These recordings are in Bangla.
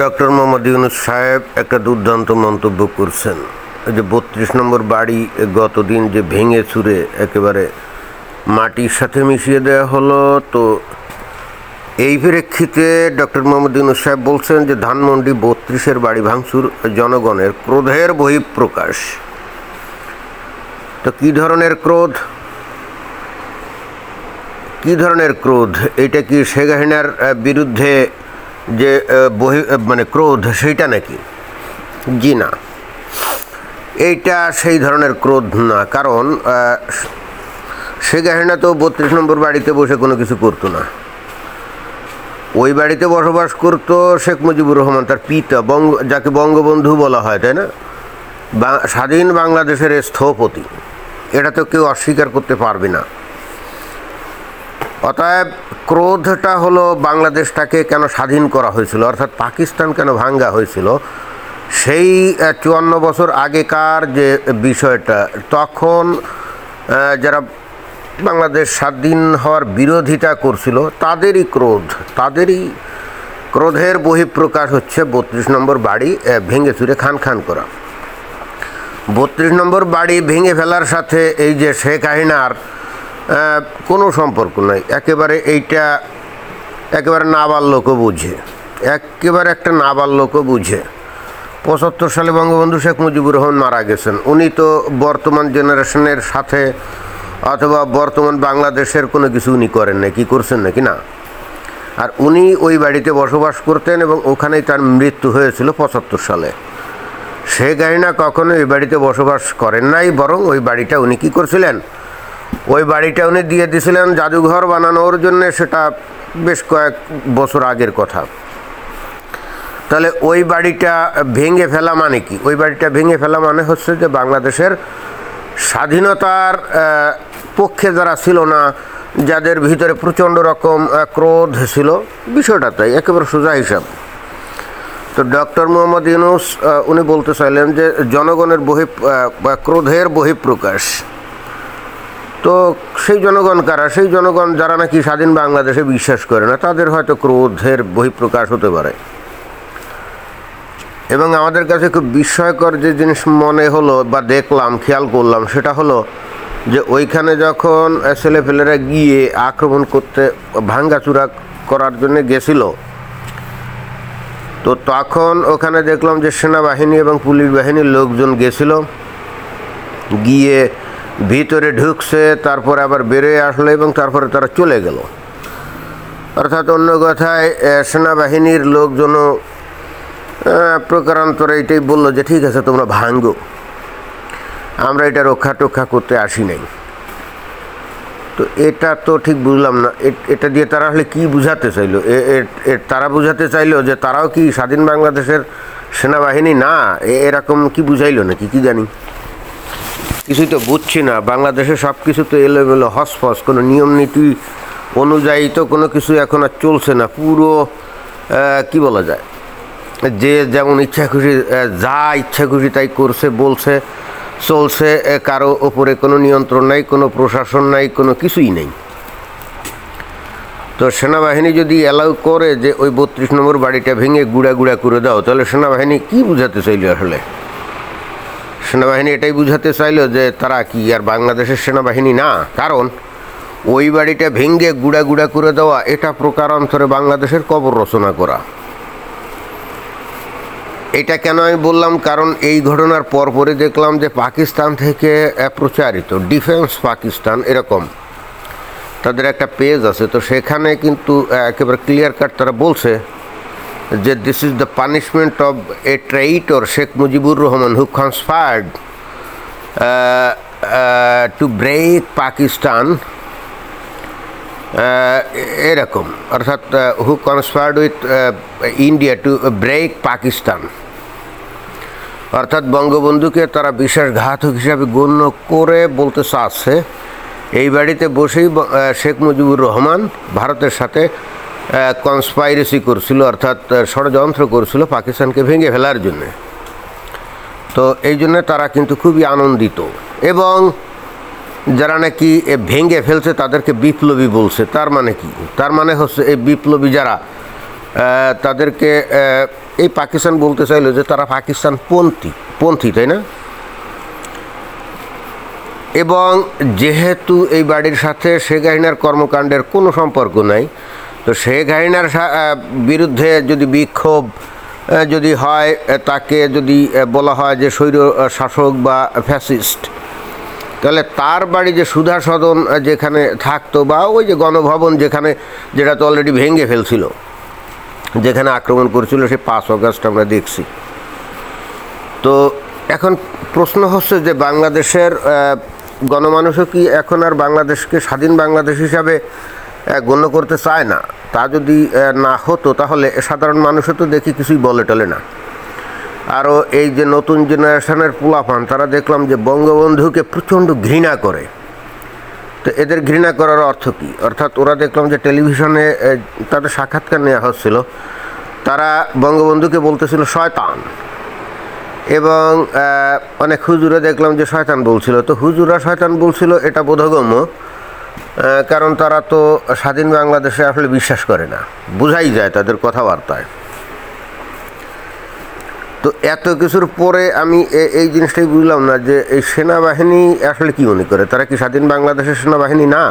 ডক্টর মোহাম্মদ ইউনুস সাহেব একটা দুর্দান্ত মন্তব্য করছেন। যে বত্রিশ নম্বর বাড়ি গতদিন যে ভেঙে চুরে একেবারে মাটির সাথে মিশিয়ে দেওয়া হলো, তো এই প্রেক্ষিতে ডক্টর মোহাম্মদ ইউনুস সাহেব বলছেন যে ধানমন্ডি বত্রিশের বাড়ি ভাঙচুর জনগণের ক্রোধের বহিঃপ্রকাশ। তো কী ধরনের ক্রোধ? কী ধরনের ক্রোধ? এটা কি শেখ হাসিনার বিরুদ্ধে যে বহি মানে ক্রোধ, সেইটা নাকি? জি না। এইটা সেই ধরনের ক্রোধ না, কারণ শেখ হাসিনা তো বত্রিশ নম্বর বাড়িতে বসে কোনো কিছু করতো না। ওই বাড়িতে বসবাস করতো শেখ মুজিবুর রহমান, তার পিতা, বঙ্গ, যাকে বঙ্গবন্ধু বলা হয়, তাই না? স্বাধীন বাংলাদেশের স্থপতি। এটা তো কেউ অস্বীকার করতে পারবে না। অতএব ক্রোধটা হলো বাংলাদেশটাকে কেন স্বাধীন করা হয়েছিল অর্থাৎ পাকিস্তান কেন ভাঙ্গা হয়েছিল সেই চুয়ান্ন বছর আগেকার যে বিষয়টা তখন যারা বাংলাদেশ স্বাধীন হওয়ার বিরোধিতা করছিল তাদেরই ক্রোধ তাদেরই ক্রোধের বহিঃপ্রকাশ হচ্ছে বত্রিশ নম্বর বাড়ি ভেঙে চুরে খান খান করা। বত্রিশ নম্বর বাড়ি ভেঙে ফেলার সাথে এই যে শেখ হাসিনার আহ, কোনো সম্পর্ক নাই। একেবারে এইটা একেবারে নাবাল লোকও বুঝে। একেবারে একটা নাবাল লোকও বুঝে। পঁচাত্তর সালে বঙ্গবন্ধু শেখ মুজিবুর রহমান মারা গেছেন। উনি তো বর্তমান জেনারেশনের সাথে অথবা বর্তমান বাংলাদেশের কোনো কিছু উনি করেন না কি করছেন নাকি না? আর উনি ওই বাড়িতে বসবাস করতেন এবং ওখানেই তার মৃত্যু হয়েছিল পঁচাত্তর সালে। শেখ হাসিনা কখনো ওই বাড়িতে বসবাস করেন নাই, বরং ওই বাড়িটা উনি কী করছিলেন? ওই বাড়িটা উনি দিয়ে দিয়েছিলেন জাদুঘর বানানোর জন্য, সেটা বেশ কয়েক বছর আগের কথা। তাহলে ওই বাড়িটা ভেঙে ফেলা মানে কি? ওই বাড়িটা ভেঙে ফেলা মানে হচ্ছে যে বাংলাদেশের স্বাধীনতার পক্ষে যারা ছিল না, যাদের ভিতরে প্রচণ্ড রকম ক্রোধ ছিল, বিষয়টা তাই, একেবারে সোজা হিসাব। তো ডক্টর মোহাম্মদ ইউনুস উনি বলতে চাইলেন যে জনগণের বহি ক্রোধের বহিঃপ্রকাশ। তো সেই জনগণ কারা? সেই জনগণ যারা নাকি স্বাধীন বাংলাদেশে বিশ্বাস করে না, তাদের হয়তো ক্রোধের বহিঃপ্রকাশ হতে পারে। এবং আমাদের কাছে খুব বিস্ময়কর যে জিনিস মনে হলো বা দেখলাম, খেয়াল করলাম, সেটা হলো যে ওইখানে যখন ছেলেপেলেরা গিয়ে আক্রমণ করতে ভাঙ্গাচুরা করার জন্য গেছিল, তো তখন ওখানে দেখলাম যে সেনাবাহিনী এবং পুলিশ বাহিনীর লোকজন গেছিল, গিয়ে ভিতরে ঢুকছে তারপরে আবার বেরোয় আসলো এবং তারপরে তারা চলে গেল। অর্থাৎ অন্য কথায় সেনাবাহিনীর লোকজনও আহ, প্রকারান্তরে এটাই বলল যে ঠিক আছে তোমরা ভাঙ্গো। আমরা এটা রক্ষা টক্ষা করতে আসি নাই। তো এটা তো ঠিক বুঝলাম না। এটা দিয়ে তারা আসলে কী বুঝাতে চাইলো? তারা বুঝাতে চাইলো যে তারাও কি স্বাধীন বাংলাদেশের সেনাবাহিনী? না এরকম কি বুঝাইলো নাকি? কি জানি। কিছুই তো বুঝছি না। বাংলাদেশে সব কিছু তো এলোমেলো, হসফস, কোনো নিয়ম নীতি অনুযায়ী তো কোনো কিছু এখন আর চলছে না। পুরো কি বলা যায়? যে যেমন ইচ্ছা খুশি যা ইচ্ছা খুশি তাই করছে, বলছে, চলছে কারও ওপরে কোনো নিয়ন্ত্রণ নাই, কোনো প্রশাসন নাই, কোনো কিছুই নেই। তো সেনাবাহিনী যদি অ্যালাউ করে যে ওই বত্রিশ নম্বর বাড়িটা ভেঙে গুড়া গুড়া করে দাও, তাহলে সেনাবাহিনী কি বুঝাতে চাইল আসলে? সেনাবাহিনী এটাই বুঝাতে চাইলো যে তারা কি আর বাংলাদেশের সেনাবাহিনী না? কারণ ওই বাড়িটা ভেঙে গুড়া গুড়া করে দেওয়া, এটা প্রকারান্তরে বাংলাদেশের কবর রচনা করা। এটা কেন আমি বললাম? কারণ এই ঘটনার পরপরই দেখলাম যে পাকিস্তান থেকে প্রচারিত, ডিফেন্স পাকিস্তান এরকম। তাদের একটা পেজ আছে, তো সেখানে কিন্তু একেবারে ক্লিয়ার কাট তারা বলছে যে this is the punishment of a traitor Sheikh Mujibur Rahman who conspired to break Pakistan এরকম, অর্থাৎ who conspired with India to break Pakistan অর্থাৎ, বঙ্গবন্ধুকে তারা বিশ্বাসঘাতক হিসাবে গণ্য করে বলতে চাচ্ছে এই বাড়িতে বসেই শেখ মুজিবুর রহমান ভারতের সাথে কনসপাইরেসি করছিল, অর্থাৎ ষড়যন্ত্র করছিল পাকিস্তানকে ভেঙে ফেলার জন্যে। তো এই জন্য তারা কিন্তু খুবই আনন্দিত। এবং যারা নাকি এ ভেঙে ফেলছে, তাদেরকে বিপ্লবী বলছে। তার মানে কি? তার মানে হচ্ছে এই বিপ্লবী যারা তাদেরকে এই পাকিস্তান বলতে চাইলো যে তারা পাকিস্তান পন্থী পন্থী, তাই না? এবং যেহেতু এই বাড়ির সাথে শেখ হাসিনার কর্মকাণ্ডের কোনো সম্পর্ক নাই তো শেখ হাসিনার বিরুদ্ধে যদি বিক্ষোভ যদি হয় তাকে যদি বলা হয় যে স্বৈর শাসক বা ফ্যাসিস্ট, তাহলে তার বাড়ি যে সুধা সদন যেখানে থাকতো বা ওই যে গণভবন যেখানে, যেটা তো অলরেডি ভেঙে ফেলছিল, যেখানে আক্রমণ করেছিল, সে পাঁচ অগস্ট আমরা দেখছি। তো এখন প্রশ্ন হচ্ছে যে বাংলাদেশের গণমানুষও কি এখন আর বাংলাদেশকে স্বাধীন বাংলাদেশ হিসাবে গণ্য করতে চায় না। তা যদি না হতো, তাহলে সাধারণ মানুষও তো দেখি কিছুই বলে টলে না। আরও এই যে নতুন জেনারেশনের পোলাপান, তারা দেখলাম যে বঙ্গবন্ধুকে প্রচণ্ড ঘৃণা করে। তো এদের ঘৃণা করার অর্থ কী? অর্থাৎ ওরা দেখলাম যে টেলিভিশনে তাদের সাক্ষাৎকার নেওয়া হচ্ছিল। তারা বঙ্গবন্ধুকে বলতেছিল, শয়তান। এবং অনেক হুজুরে দেখলাম যে শয়তান বলছিল। তো হুজুরা শয়তান বলছিল, এটা বোধগম্য কারণ তারা তো স্বাধীন বাংলাদেশে আসলে বিশ্বাস করে না। বোঝাই যায় তাদের কথাবার্তায়। তো এত কিছুর পরে আমি এই জিনিসটাই বুঝলাম না যে এই সেনাবাহিনী আসলে কি মনে করে? তারা কি স্বাধীন বাংলাদেশের সেনাবাহিনী না?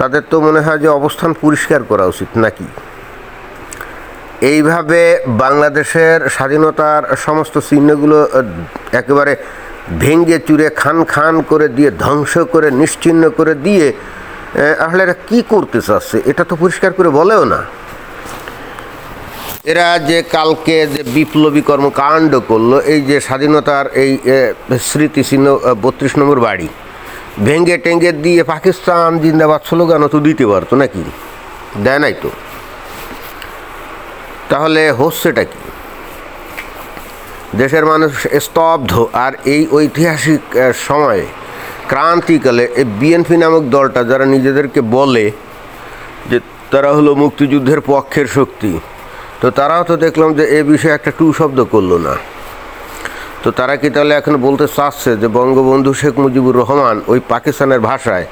তাদের তো মনে হয় যে অবস্থান পরিষ্কার করা উচিত নাকি? এইভাবে বাংলাদেশের স্বাধীনতার সমস্ত চিহ্নগুলো একেবারে ভেঙ্গে চুরে খান খান করে দিয়ে, ধ্বংস করে নিশ্চিহ্ন করে দিয়ে আসলে এরা কী করতে চাচ্ছে এটা তো পরিষ্কার করে বলেও না। এরা যে কালকে যে বিপ্লবী কর্মকাণ্ড করল, এই যে স্বাধীনতার এই স্মৃতিচিহ্ন বত্রিশ নম্বর বাড়ি, ভেঙ্গে টেঙ্গে দিয়ে পাকিস্তান জিন্দাবাদ স্লোগানও তো দিতে পারতো নাকি? দেয় নাই তো। তাহলে হচ্ছেটা কি? দেশের মানুষ স্তব্ধ আর এই ঐতিহাসিক সময়ে ক্রান্তিকালে এই বিএনপি নামক দলটা যারা নিজেদেরকে বলে যে তারা হলো মুক্তিযুদ্ধের পক্ষের শক্তি, তো তারাও তো দেখলাম যে এ বিষয়ে একটা টু শব্দ করল না। তো তারা কি তাহলে এখন বলতে চাচ্ছে যে বঙ্গবন্ধু শেখ মুজিবুর রহমান ওই পাকিস্তানের ভাষায়,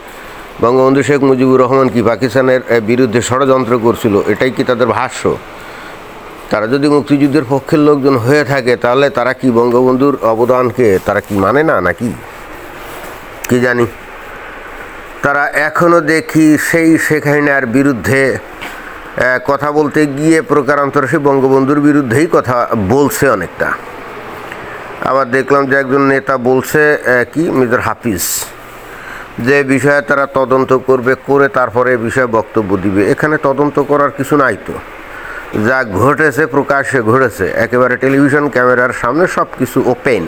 বঙ্গবন্ধু শেখ মুজিবুর রহমান কি পাকিস্তানের বিরুদ্ধে ষড়যন্ত্র করছিল, এটাই কি তাদের ভাষ্য? তারা যদি মুক্তিযুদ্ধের পক্ষের লোকজন হয়ে থাকে, তাহলে তারা কি বঙ্গবন্ধুর অবদানকে তারা কি মানে না নাকি? কি জানি? তারা এখনও দেখি সেই শেখ হাসিনার বিরুদ্ধে কথা বলতে গিয়ে প্রকারান্তরে সে বঙ্গবন্ধুর বিরুদ্ধেই কথা বলছে অনেকটা। আবার দেখলাম যে একজন নেতা বলছে কি? মির্জার হাফিজ। যে বিষয়ে তারা তদন্ত করবে, করে তারপরে বিষয়ে বক্তব্য দিবে। এখানে তদন্ত করার কিছু নাই তো। যা ঘটেছে, প্রকাশ্যে ঘটেছে, একেবারে টেলিভিশন ক্যামেরার সামনে সব কিছু ওপেন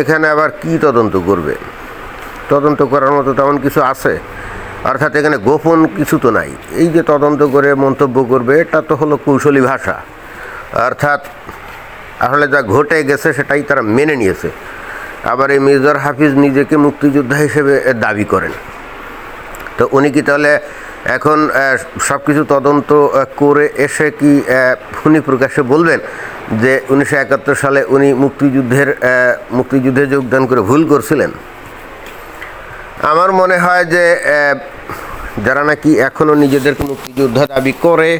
এখানে আবার কি তদন্ত করবে? তদন্ত করার মতো তেমন কিছু আছে? অর্থাৎ এখানে গোপন কিছু তো নাই। এই যে তদন্ত করে মন্তব্য করবে, এটা তো হলো কৌশলী ভাষা। অর্থাৎ আসলে যা ঘটে গেছে, সেটাই তারা মেনে নিয়েছে। আবার এই মির্জার হাফিজ নিজেকে মুক্তিযোদ্ধা হিসেবে দাবি করেন। তো উনি কি তাহলে এখন সব কিছু তদন্ত করে এসে কি উনি প্রকাশ্যে বলবেন যে উনিশশো একাত্তর সালে উনি মুক্তিযুদ্ধের মুক্তিযুদ্ধে যোগদান করে ভুল করছিলেন? আমার মনে হয় যে যারা নাকি এখনও নিজেদেরকে মুক্তিযোদ্ধা দাবি করে,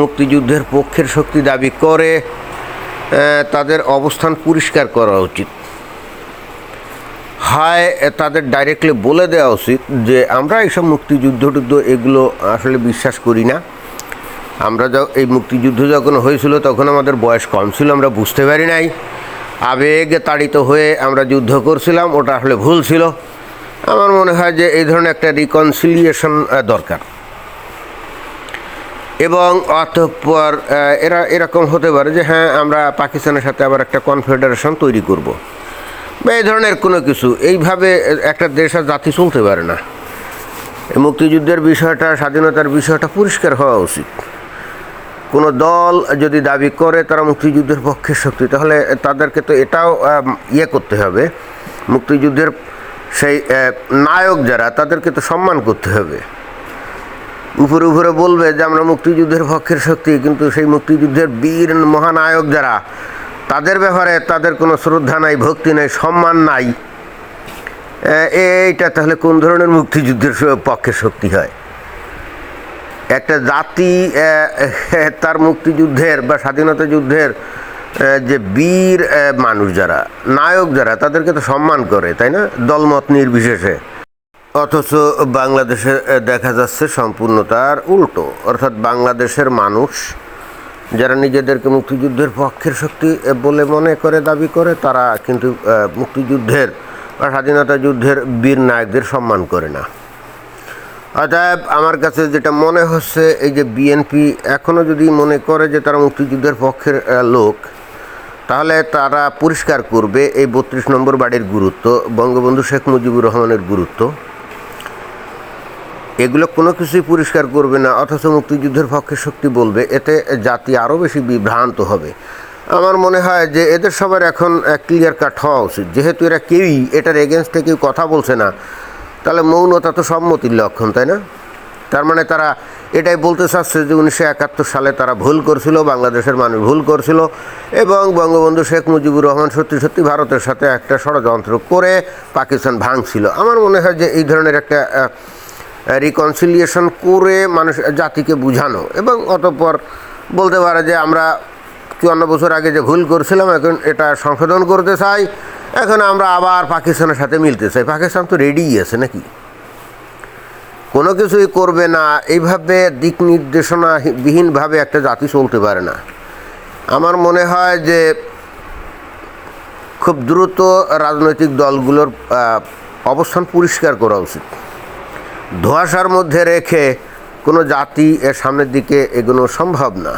মুক্তিযুদ্ধের পক্ষের শক্তি দাবি করে তাদের অবস্থান পরিষ্কার করা উচিত। হয় তাদের ডাইরেক্টলি বলে দেওয়া উচিত যে, আমরা এইসব মুক্তিযুদ্ধ টুদ্ধ এগুলো আসলে বিশ্বাস করি না। আমরা এই মুক্তিযুদ্ধ যখন হয়েছিল, তখন আমাদের বয়স কম ছিল, আমরা বুঝতে পারি নাই। আবেগে তাড়িত হয়ে আমরা যুদ্ধ করছিলাম, ওটা আসলে ভুল ছিল। আমার মনে হয় যে, এই ধরনের একটা রিকনসিলিয়েশন দরকার। এবং অতঃপর এরা এরকম হতে পারে যে হ্যাঁ আমরা পাকিস্তানের সাথে আবার একটা কনফেডারেশন তৈরি করব। বা এই ধরনের কোনো কিছু, এইভাবে একটা দেশ আর জাতি চলতে পারে না। মুক্তিযুদ্ধের বিষয়টা, স্বাধীনতার বিষয়টা পরিষ্কার হওয়া উচিত। কোনো দল যদি দাবি করে তারা মুক্তিযুদ্ধের পক্ষের শক্তি, তাহলে তাদেরকে তো এটাও ইয়ে করতে হবে। মুক্তিযুদ্ধের সেই নায়ক যারা, তাদেরকে তো সম্মান করতে হবে। উপরে উপরে বলবে যে আমরা মুক্তিযুদ্ধের পক্ষের শক্তি, কিন্তু সেই মুক্তিযুদ্ধের বীর মহানায়ক যারা তাদের ব্যাপারে তাদের কোনো শ্রদ্ধা নাই, ভক্তি নাই, সম্মান নাই। এইটা তাহলে কোন ধরনের মুক্তিযুদ্ধের পক্ষে শক্তি হয়? একটা জাতি তার মুক্তিযুদ্ধের বা স্বাধীনতা যুদ্ধের যে বীর মানুষ যারা, নায়ক যারা, তাদেরকে তো সম্মান করে, তাই না? দলমত নির্বিশেষে। অথচ বাংলাদেশে দেখা যাচ্ছে সম্পূর্ণ তার উল্টো। অর্থাৎ বাংলাদেশের মানুষ যারা নিজেদেরকে মুক্তিযুদ্ধের পক্ষের শক্তি বলে মনে করে, দাবি করে, তারা কিন্তু মুক্তিযুদ্ধের বা স্বাধীনতা যুদ্ধের বীর নায়কদের সম্মান করে না। অতএব আমার কাছে যেটা মনে হচ্ছে, এই যে বিএনপি এখনও যদি মনে করে যে তারা মুক্তিযুদ্ধের পক্ষের লোক, তাহলে তারা পরিষ্কার করবে এই বত্রিশ নম্বর বাড়ির গুরুত্ব, বঙ্গবন্ধু শেখ মুজিবুর রহমানের গুরুত্ব। এগুলো কোনো কিছুই পরিষ্কার করবে না, অথচ মুক্তিযুদ্ধের পক্ষে শক্তি বলবে, এতে জাতি আরও বেশি বিভ্রান্ত হবে। আমার মনে হয় যে এদের সবার এখন ক্লিয়ার কাট হওয়া উচিত। যেহেতু এরা কেউই, এটার এগেনস্টে কেউ কথা বলছে না, তাহলে মৌনতা তো সম্মতির লক্ষণ, তাই না? তার মানে তারা এটাই বলতে চাচ্ছে যে উনিশশো একাত্তর সালে তারা ভুল করছিল, বাংলাদেশের মানুষ ভুল করছিল, এবং বঙ্গবন্ধু শেখ মুজিবুর রহমান সত্যি সত্যি ভারতের সাথে একটা ষড়যন্ত্র করে পাকিস্তান ভাঙছিল। আমার মনে হয় যে এই ধরনের একটা রিকনসিলিয়েশন করে মানুষ, জাতিকে বুঝানো এবং অতঃপর বলতে পারে যে আমরা চুয়ান্ন বছর আগে যে ভুল করছিলাম, এখন এটা সংশোধন করতে চাই। এখন আমরা আবার পাকিস্তানের সাথে মিলতে চাই। পাকিস্তান তো রেডিই আছে নাকি? কোনো কিছুই করবে না। এইভাবে দিক নির্দেশনা বিহীনভাবে একটা জাতি চলতে পারে না। আমার মনে হয় যে খুব দ্রুত রাজনৈতিক দলগুলোর অবস্থান পরিষ্কার করা উচিত। ধোঁয়াশার মধ্যে রেখে কোনো জাতি এর সামনের দিকে এগোনো সম্ভব না।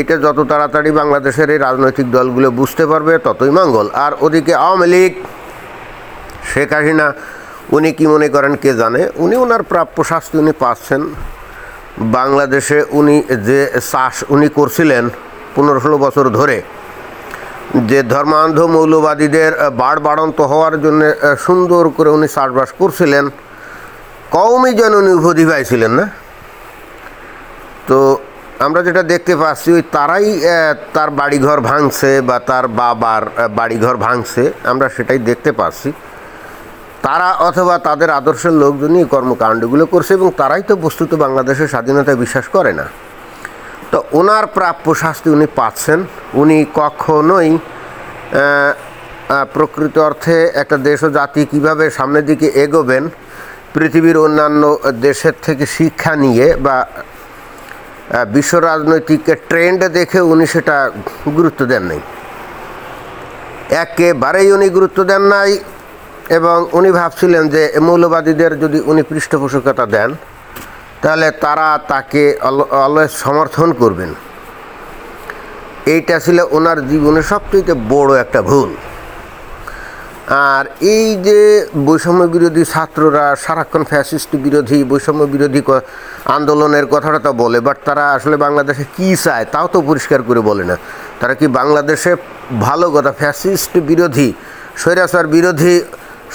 এটা যত তাড়াতাড়ি বাংলাদেশের এই রাজনৈতিক দলগুলো বুঝতে পারবে, ততই মঙ্গল। আর ওদিকে আওয়ামী লীগ, শেখ হাসিনা, উনি কি মনে করেন কে জানে? উনি ওনার প্রাপ্য শাস্তি উনি পাচ্ছেন। বাংলাদেশে উনি যে চাষ উনি করছিলেন পনেরো ষোলো বছর ধরে, যে ধর্মান্ধ মৌলবাদীদের বাড় বাড়ন্ত হওয়ার জন্য সুন্দর করে উনি চাষবাস করছিলেন যেন উনি উপাধি পাইছিলেন না? তো আমরা যেটা দেখতে পাচ্ছি, ওই তারাই তার বাড়িঘর ভাঙছে বা তার বাবার বাড়িঘর ভাঙছে, আমরা সেটাই দেখতে পাচ্ছি। তারা অথবা তাদের আদর্শের লোকজনই কর্মকাণ্ডগুলো করছে এবং তারাই তো বস্তুত বাংলাদেশের স্বাধীনতায় বিশ্বাস করে না। তো ওনার প্রাপ্য শাস্তি উনি পাচ্ছেন। উনি কখনোই প্রকৃত অর্থে একটা দেশ ও জাতি কীভাবে সামনের দিকে এগোবেন পৃথিবীর অন্যান্য দেশের থেকে শিক্ষা নিয়ে বা বিশ্ব রাজনৈতিক ট্রেন্ড দেখে উনি সেটা গুরুত্ব দেন নাই। একেবারেই উনি গুরুত্ব দেন নাই এবং উনি ভাবছিলেন যে মৌলবাদীদের যদি উনি পৃষ্ঠপোষকতা দেন, তাহলে তারা তাকে অলওয়েজ সমর্থন করবেন। এইটা ছিল ওনার জীবনের সবচেয়ে বড় একটা ভুল। আর এই যে বৈষম্য বিরোধী ছাত্ররা সারাক্ষণ ফ্যাসিস্ট বিরোধী, বৈষম্য বিরোধী আন্দোলনের কথাটা তো বলে বাট তারা আসলে বাংলাদেশে কী চায় তাও তো পরিষ্কার করে বলে না। তারা কি বাংলাদেশে ভালো কথা ফ্যাসিস্ট বিরোধী, স্বৈরাচার বিরোধী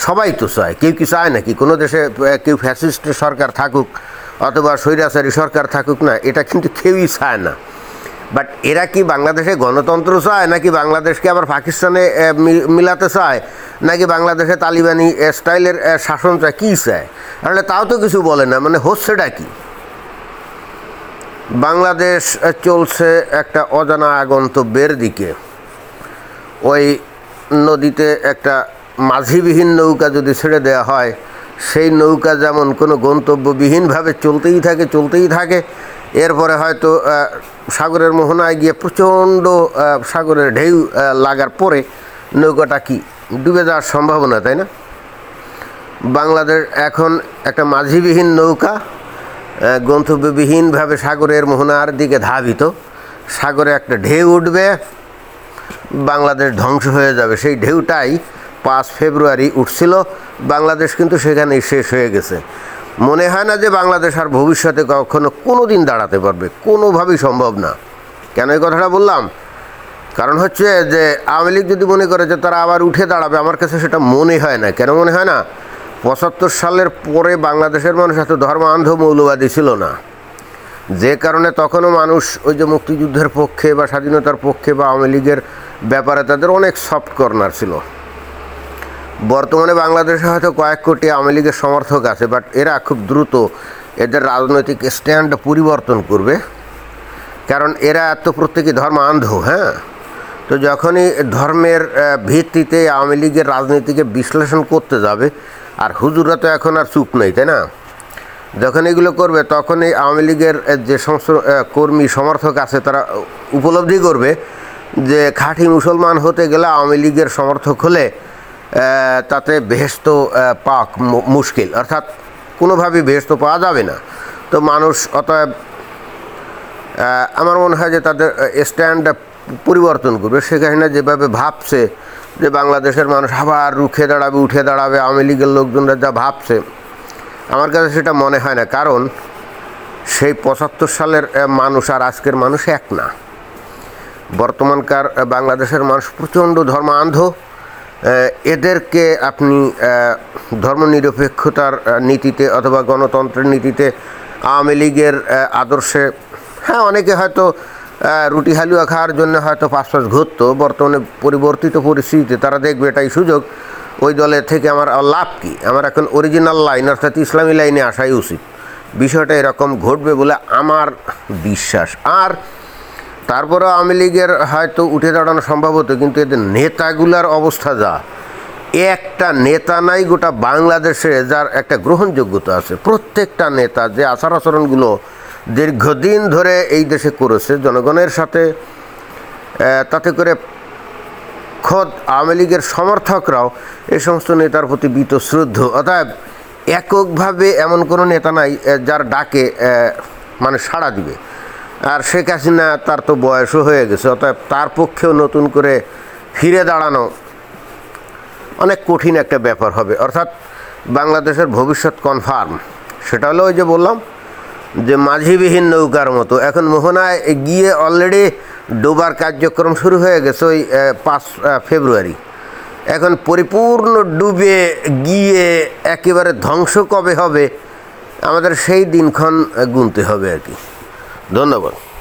সবাই তো চায়, কেউ কি চায় নাকি? কোনো দেশে কেউ ফ্যাসিস্ট সরকার থাকুক অথবা স্বৈরাচারী সরকার থাকুক না, এটা কিন্তু কেউই চায় না। বাট এরা কি বাংলাদেশে গণতন্ত্র চায়, নাকি বাংলাদেশকে আবার পাকিস্তানে মিলাতে চায়, নাকি বাংলাদেশে তালিবানি স্টাইলের শাসন চায়, কী চায়? তাহলে তাও তো কিছু বলে না মানে হচ্ছেটা কি? বাংলাদেশ চলছে একটা অজানা আগন্তব্যের দিকে। ওই নদীতে একটা মাঝিবিহীন নৌকা যদি ছেড়ে দেওয়া হয়, সেই নৌকা যেমন কোনো গন্তব্যবিহীনভাবে চলতেই থাকে চলতেই থাকে এরপরে হয়তো সাগরের মোহনায় গিয়ে প্রচণ্ড সাগরের ঢেউ লাগার পরে নৌকাটা কি ডুবে যাওয়ার সম্ভাবনা, তাই না? বাংলাদেশ এখন একটা মাঝিবিহীন নৌকা গন্তব্যবিহীনভাবে সাগরের মোহনার দিকে ধাবিত। সাগরে একটা ঢেউ উঠবে, বাংলাদেশ ধ্বংস হয়ে যাবে। সেই ঢেউটাই পাঁচ ফেব্রুয়ারি উঠছিল। বাংলাদেশ কিন্তু সেখানেই শেষ হয়ে গেছে। মনে হয় না যে বাংলাদেশ আর ভবিষ্যতে কখনো কোনো দিন দাঁড়াতে পারবে। কোনোভাবেই সম্ভব না। কেন এই কথাটা বললাম? কারণ হচ্ছে যে আওয়ামী লীগ যদি মনে করে যে তারা আবার উঠে দাঁড়াবে, আমার কাছে সেটা মনে হয় না। কেন মনে হয় না? পঁচাত্তর সালের পরে বাংলাদেশের মানুষ এত ধর্মান্ধ মৌলবাদী ছিল না। যে কারণে তখনও মানুষ ওই যে মুক্তিযুদ্ধের পক্ষে বা স্বাধীনতার পক্ষে বা আওয়ামী লীগের ব্যাপারে তাদের অনেক সফট কর্নার ছিল। বর্তমানে বাংলাদেশে হয়তো কয়েক কোটি আওয়ামী লীগের সমর্থক আছে বাট এরা খুব দ্রুত এদের রাজনৈতিক স্ট্যান্ড পরিবর্তন করবে। কারণ এরা এত প্রত্যেকে ধর্ম আন্ধ হ্যাঁ? তো যখনই ধর্মের ভিত্তিতে আওয়ামী লীগের রাজনীতিকে বিশ্লেষণ করতে যাবে, আর হুজুরা তো এখন আর চুপ নেই, তাই না? যখন এগুলো করবে, তখনই আওয়ামী লীগের যে সমস্ত কর্মী সমর্থক আছে, তারা উপলব্ধি করবে যে খাঁটি মুসলমান হতে গেলে আওয়ামী লীগের সমর্থক হলে তাতে বেহেস্ত পাক মুশকিল। অর্থাৎ কোনোভাবেই বেহেস্ত পাওয়া যাবে না। তো মানুষ অতএব আমার মনে হয় যে তাদের স্ট্যান্ড পরিবর্তন করবে। সেখানে যেভাবে ভাবছে যে বাংলাদেশের মানুষ আবার রুখে দাঁড়াবে, উঠে দাঁড়াবে, আওয়ামী লীগের লোকজনরা যা ভাবছে, আমার কাছে সেটা মনে হয় না। কারণ সেই পঁচাত্তর সালের মানুষ আর আজকের মানুষ এক না। বর্তমানকার বাংলাদেশের মানুষ প্রচণ্ড ধর্মান্ধ। এদেরকে আপনি ধর্মনিরপেক্ষতার নীতিতে অথবা গণতন্ত্রের নীতিতে আওয়ামী লীগের আদর্শে হ্যাঁ অনেকে হয়তো রুটি হালুয়া খাওয়ার জন্য হয়তো পাঁচ পাঁচ ঘুরতো, বর্তমানে পরিবর্তিত পরিস্থিতিতে তারা দেখবে এটাই সুযোগ, ওই দলের থেকে আমার লাভ কী? আমার এখন অরিজিনাল লাইন অর্থাৎ ইসলামী লাইনে আসাই উচিত। বিষয়টা এরকম ঘটবে বলে আমার বিশ্বাস। আর তারপরেও আওয়ামী লীগের হয়তো উঠে দাঁড়ানো সম্ভব হতো, কিন্তু এদের নেতাগুলার অবস্থা যা। একটা নেতা নাই, গোটা বাংলাদেশে যার একটা গ্রহণযোগ্যতা আছে। প্রত্যেকটা নেতা যে আচার আচরণগুলো দীর্ঘদিন ধরে এই দেশে করেছে, জনগণের সাথে তাতে করে খোদ আওয়ামী লীগের সমর্থকরাও এই সমস্ত নেতার প্রতি বীতশ্রদ্ধ অতএব এককভাবে এমন কোনো নেতা নাই যার ডাকে মানে সাড়া দিবে। আর শেখ হাসিনা, তার তো বয়সও হয়ে গেছে, অতএব তার পক্ষেও নতুন করে ফিরে দাঁড়ানো অনেক কঠিন একটা ব্যাপার হবে। অর্থাৎ বাংলাদেশের ভবিষ্যৎ কনফার্ম সেটা হলো ওই যে বললাম যে মাঝিবিহীন নৌকার মতো। এখন মোহনায় গিয়ে অলরেডি ডোবার কার্যক্রম শুরু হয়ে গেছে ওই পাঁচ ফেব্রুয়ারি। এখন পরিপূর্ণ ডুবে গিয়ে একেবারে ধ্বংস কবে হবে, আমাদের সেই দিনক্ষণ গুনতে হবে আর কি। ধন্যবাদ।